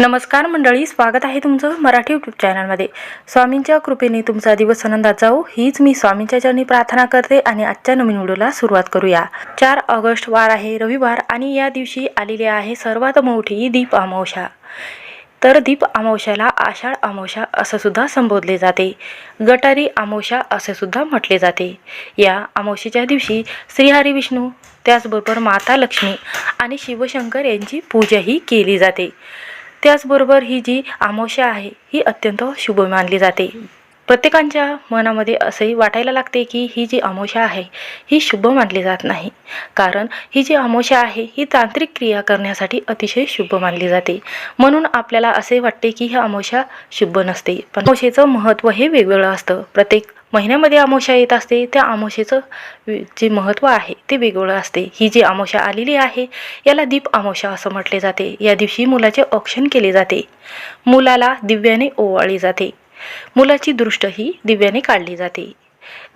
नमस्कार मंडळी स्वागत आहे तुमचं मराठी यूट्यूब चॅनलमध्ये स्वामींच्या कृपेने तुमचा दिवस आनंदात जाऊ हीच मी स्वामींच्या चरणी प्रार्थना करते आणि आजच्या नवीन व्हिडिओला सुरुवात करूया. चार ऑगस्ट वार आहे रविवार आणि या दिवशी आलेली आहे सर्वात मोठी दीप अमावस्या. तर दीप अमावश्याला आषाढ अमावस्या असंसुद्धा संबोधले जाते. गटारी अमावस्या असे सुद्धा म्हटले जाते. या अमावस्येच्या दिवशी श्रीहरी विष्णू त्याचबरोबर माता लक्ष्मी आणि शिवशंकर यांची पूजाही केली जाते. त्याचबरोबर ही जी अमावस्या आहे ही अत्यंत शुभ मानली जाते. प्रत्येकांच्या मनामध्ये असंही वाटायला लागते की ही जी अमावस्या आहे ही शुभ मानली जात नाही. कारण ही जी अमावस्या आहे ही तांत्रिक क्रिया करण्यासाठी अतिशय शुभ मानली जाते. म्हणून आपल्याला असे वाटते की ही अमावस्या शुभ नसते. पण अमावस्येचं महत्त्व हे वेगवेगळं असतं. प्रत्येक महिन्यामध्ये अमावस्या येत असते त्या अमावस्येचं जे महत्त्व आहे ते वेगवेगळं असते. ही जी अमावस्या आलेली आहे याला दीप अमावस्या असं म्हटले जाते. या दिवशी मुलाचे औक्षण केले जाते. मुलाला दिव्याने ओवाळली जाते. मुलाची दृष्ट ही दिव्याने काढली जाते.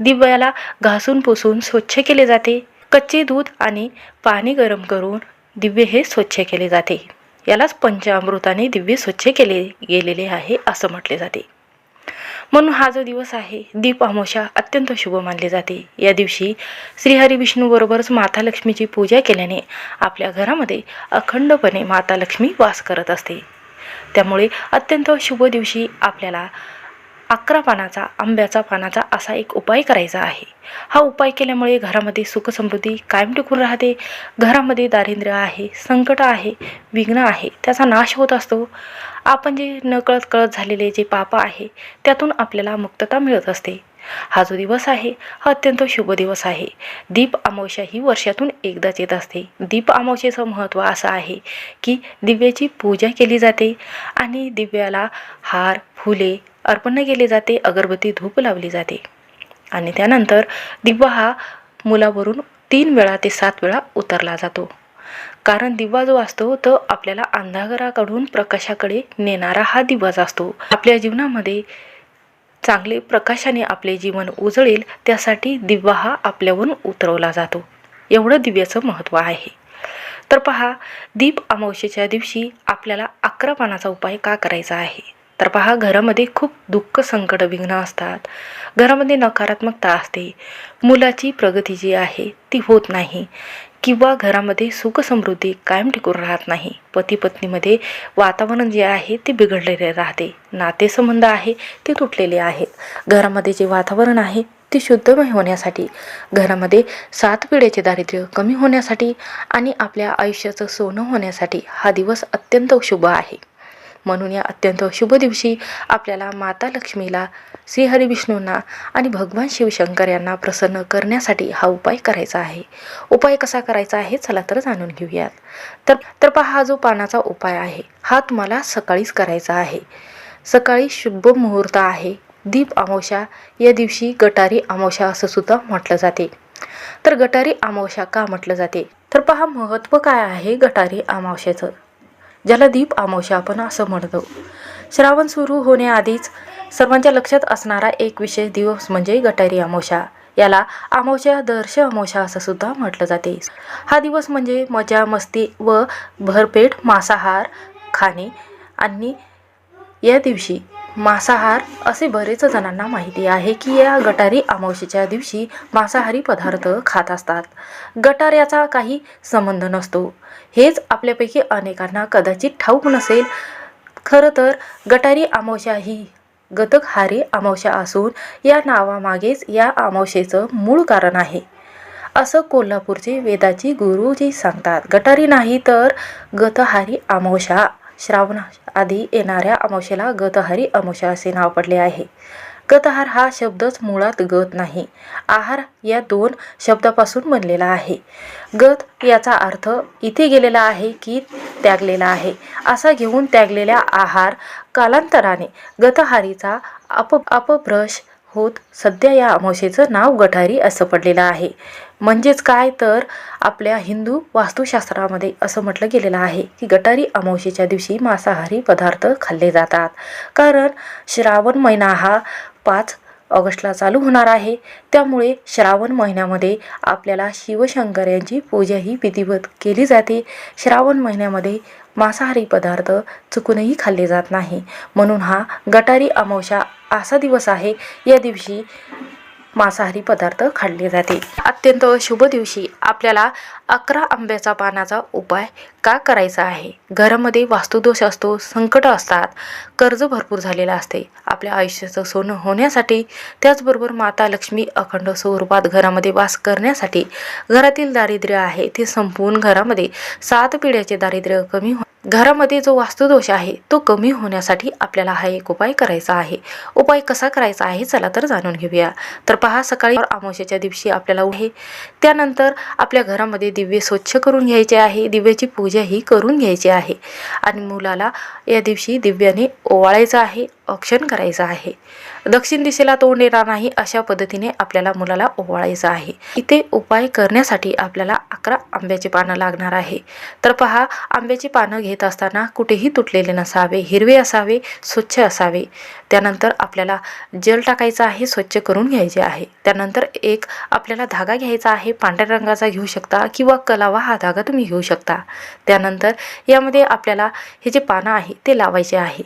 दिव्याला घासून पुसून स्वच्छ केले जाते. कच्चे दूध आणि पाणी गरम करून दिव्य हे स्वच्छ केले जाते. यालाच पंचामृताने दिव्य स्वच्छ केले गेलेले आहे असं म्हटले जाते. म्हणून हा जो दिवस आहे दीप अमावस्या अत्यंत शुभ मानले जाते. या दिवशी श्रीहरी विष्णूबरोबरच माता लक्ष्मीची पूजा केल्याने आपल्या घरामध्ये अखंडपणे माता लक्ष्मी वास करत असते. त्यामुळे अत्यंत शुभ दिवशी आपल्याला अकरा पानाचा आंब्याचा पानाचा असा एक उपाय करायचा आहे. हा उपाय केल्यामुळे घरामध्ये सुखसमृद्धी कायम टिकून राहते. घरामध्ये दारिद्र्य आहे संकट आहे विघ्न आहे त्याचा नाश होत असतो. आपण जे नकळत कळत झालेले जे पाप आहे त्यातून आपल्याला मुक्तता मिळत असते. हा जो दिवस आहे हा अत्यंत शुभ दिवस आहे. दीप अमावस्या ही वर्षातून एकदाच येत असते. दीप अमावस्येचं महत्त्व असं आहे की दिव्याची पूजा केली जाते आणि दिव्याला हार फुले अर्पण केले जाते अगरबत्ती धूप लावली जाते. आणि त्यानंतर दिवा हा मुलावरून तीन वेळा ते सात वेळा उतरला जातो. कारण दिवा जो असतो तो आपल्याला अंधाराकडून प्रकाशाकडे नेणारा हा दिवाच असतो. आपल्या जीवनामध्ये चांगले प्रकाशाने आपले जीवन उजळेल त्यासाठी दिवा हा आपल्यावरून उतरवला जातो. एवढं दिव्याचं महत्त्व आहे. तर पहा दीप अमावस्येच्या दिवशी आपल्याला अकरा पानाचा उपाय का करायचा आहे? तर पहा घरामध्ये खूप दुःख संकट विघ्न असतात. घरामध्ये नकारात्मकता असते. मुलाची प्रगती जी आहे ती होत नाही. किंवा घरामध्ये सुखसमृद्धी कायम टिकून राहत नाही. पती पत्नीमध्ये वातावरण जे आहे ते बिघडलेले राहते. नातेसंबंध आहे ते तुटलेले आहेत. घरामध्ये जे वातावरण आहे ते शुद्धमय होण्यासाठी. घरामध्ये सात पिढ्याचे दारिद्र्य कमी होण्यासाठी आणि आपल्या आयुष्याचं सोनं होण्यासाठी हा दिवस अत्यंत शुभ आहे. म्हणून या अत्यंत शुभ दिवशी आपल्याला माता लक्ष्मीला श्रीहरी विष्णूंना आणि भगवान शिवशंकर यांना प्रसन्न करण्यासाठी हा उपाय करायचा आहे. उपाय कसा करायचा आहे चला तर जाणून घेऊयात. तर तर पहा हा जो पानाचा उपाय आहे हा तुम्हाला सकाळीच करायचा आहे. सकाळी शुभ मुहूर्त आहे. दीप अमावस्या या दिवशी गटारी अमावशा असं सुद्धा म्हटलं जाते. तर गटारी अमावशा का म्हटलं जाते? तर पहा महत्त्व काय आहे गटारी अमावश्याचं ज्याला दीप अमावस्या आपण असं म्हणतो. श्रावण सुरू होण्याआधीच सर्वांच्या लक्षात असणारा एक विशेष दिवस म्हणजे गटारी आमोशा. याला आमोशा दर्श अमावस्या असं सुद्धा म्हटलं जाते. हा दिवस म्हणजे मजा मस्ती व भरपेट मांसाहार खाणे आणि या दिवशी मांसाहार असे बरेच जणांना माहिती आहे की या गटारी अमावस्येच्या दिवशी मांसाहारी पदार्थ खात असतात. गटार याचा काही संबंध नसतो. हेच आपल्यापैकी अनेकांना कदाचित ठाऊक नसेल. खरं तर गटारी अमावस्या ही गतकहारी अमावस्या असून या नावामागेच या अमावस्येचं मूळ कारण आहे. असं कोल्हापूरचे वेदाची गुरुजी सांगतात. गटारी नाही तर गतहारी अमावस्या श्रावण आधी येणाऱ्या अमावशेला गतहारी अमावशा असे नाव पडले आहे. गतहार हा शब्दच मुळात गत नाही. आहार या दोन शब्दापासून बनलेला आहे. गत याचा अर्थ इथे गेलेला आहे की त्यागलेला आहे. असा घेऊन त्यागलेल्या आहार कालांतराने गतहारीचा अप अपभ्रश होत सध्या या अमावशेचं नाव गठारी असं पडलेलं आहे. म्हणजेच काय तर आपल्या हिंदू वास्तुशास्त्रामध्ये असं म्हटलं गेलेलं आहे की गटारी अमावस्येच्या दिवशी मांसाहारी पदार्थ खाल्ले जातात. कारण श्रावण महिना हा पाच ऑगस्टला चालू होणार आहे. त्यामुळे श्रावण महिन्यामध्ये आपल्याला शिवशंकर यांची पूजा ही विधिवत केली जाते. श्रावण महिन्यामध्ये मांसाहारी पदार्थ चुकूनही खाल्ले जात नाही. म्हणून हा गटारी अमावशा असा दिवस आहे. या दिवशी मांसाहारी पदार्थ खाल्ले जाते. अत्यंत शुभ दिवशी आपल्याला अकरा आंब्याचा पानाचा उपाय का करायचा आहे? घरामध्ये वास्तुदोष असतो संकट असतात कर्ज भरपूर झालेलं असते. आपल्या आयुष्याचं सोनं होण्यासाठी त्याचबरोबर माता लक्ष्मी अखंड स्वरूपात घरामध्ये वास करण्यासाठी घरातील दारिद्र्य आहे ते संपवून घरामध्ये सात पिढ्याचे दारिद्र्य कमी हो घरामध्ये जो वास्तुदोष आहे तो कमी होण्यासाठी आपल्याला हा एक उपाय करायचा आहे. उपाय कसा करायचा आहे चला तर जाणून घेऊया. तर पहा सकाळी अमावस्येच्या दिवशी आपल्याला उठे. त्यानंतर आपल्या घरामध्ये दिव्य स्वच्छ करून घ्यायचे आहे. दिव्याची पूजाही करून घ्यायची आहे. आणि मुलाला या दिवशी दिव्याने ओवाळायचं आहे. औक्षण करायचं आहे. दक्षिण दिशेला तोंड येणार नाही अशा पद्धतीने आपल्याला मुलाला ओवाळायचं आहे. इथे उपाय करण्यासाठी आपल्याला अकरा आंब्याची पानं लागणार आहे. तर पहा आंब्याची पानं घेत असताना कुठेही तुटलेले नसावे हिरवे असावे स्वच्छ असावे. त्यानंतर आपल्याला जल टाकायचं आहे स्वच्छ करून घ्यायचे आहे. त्यानंतर एक आपल्याला धागा घ्यायचा आहे पांढऱ्या रंगाचा घेऊ शकता किंवा कलावा हा धागा तुम्ही घेऊ शकता. त्यानंतर यामध्ये आपल्याला हे जे पानं आहे ते लावायचे आहे.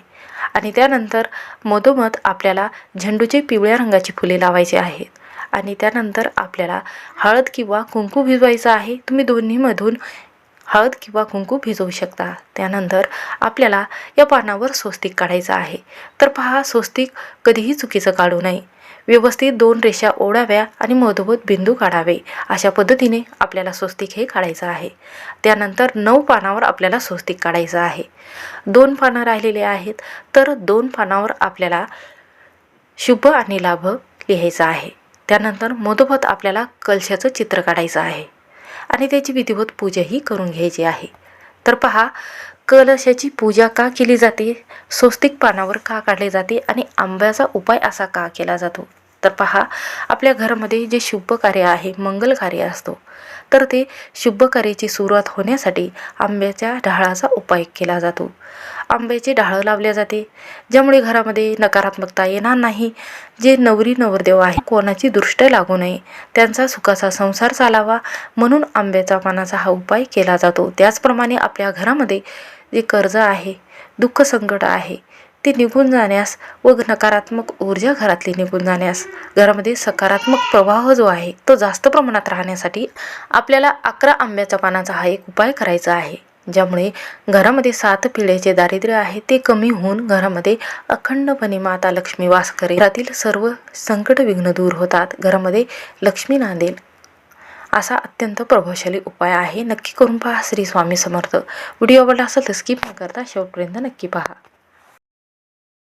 आणि त्यानंतर मधोमध आपल्याला झेंडूचे पिवळ्या रंगाची फुले लावायची आहेत. आणि त्यानंतर आपल्याला हळद किंवा कुंकू भिजवायचं आहे. तुम्ही दोन्हीमधून हळद किंवा कुंकू भिजवू शकता. त्यानंतर आपल्याला या पानावर स्वस्तिक काढायचं आहे. तर पहा स्वस्तिक कधीही चुकीचं काढू नये. व्यवस्थित दोन रेषा ओढाव्या आणि मधोमध बिंदू काढावे. अशा पद्धतीने आपल्याला स्वस्तिक हे काढायचं आहे. त्यानंतर नऊ पानावर आपल्याला स्वस्तिक काढायचं आहे. दोन पानं राहिलेले आहेत तर दोन पानावर आपल्याला शुभ आणि लाभ लिहायचा आहे. त्यानंतर मधोमध आपल्याला कलशाचं चित्र काढायचं आहे. आणि त्याची विधिवत पूजाही करून घ्यायची आहे. तर पहा कलशाची पूजा का केली जाते? स्वस्तिक पानावर का काढले जाते? आणि आंब्याचा उपाय असा का केला जातो? तर पहा आपल्या घरामध्ये जे शुभ कार्य आहे मंगल कार्य असतो. तर ते शुभ कार्याची सुरुवात होण्यासाठी आंब्याच्या ढाळाचा उपाय केला जातो. आंब्याचे ढाळं लावले जाते ज्यामुळे घरामध्ये नकारात्मकता येणार नाही. जे नवरी नवरदेव आहे कोणाची दृष्ट लागू नये त्यांचा सुखाचा संसार चालावा म्हणून आंब्याचा पानाचा हा उपाय केला जातो. त्याचप्रमाणे आपल्या घरामध्ये जे कर्ज आहे दुःख संकट आहे ते निघून जाण्यास व नकारात्मक ऊर्जा घरातली निघून जाण्यास घरामध्ये सकारात्मक प्रवाह जो आहे तो जास्त प्रमाणात राहण्यासाठी आपल्याला अकरा आंब्याच्या पानाचा हा एक उपाय करायचा आहे. ज्यामुळे घरामध्ये सात पिढ्याचे दारिद्र्य आहे ते कमी होऊन घरामध्ये अखंडपणे माता लक्ष्मी वास करेल. घरातील सर्व संकट विघ्न दूर होतात घरामध्ये लक्ष्मी नांदेल. असा अत्यंत प्रभावशाली उपाय आहे. नक्की करून पहा श्री स्वामी समर्थ. व्हिडिओ आवडला असेल तर स्किप न करता शेवटपर्यंत नक्की पहा.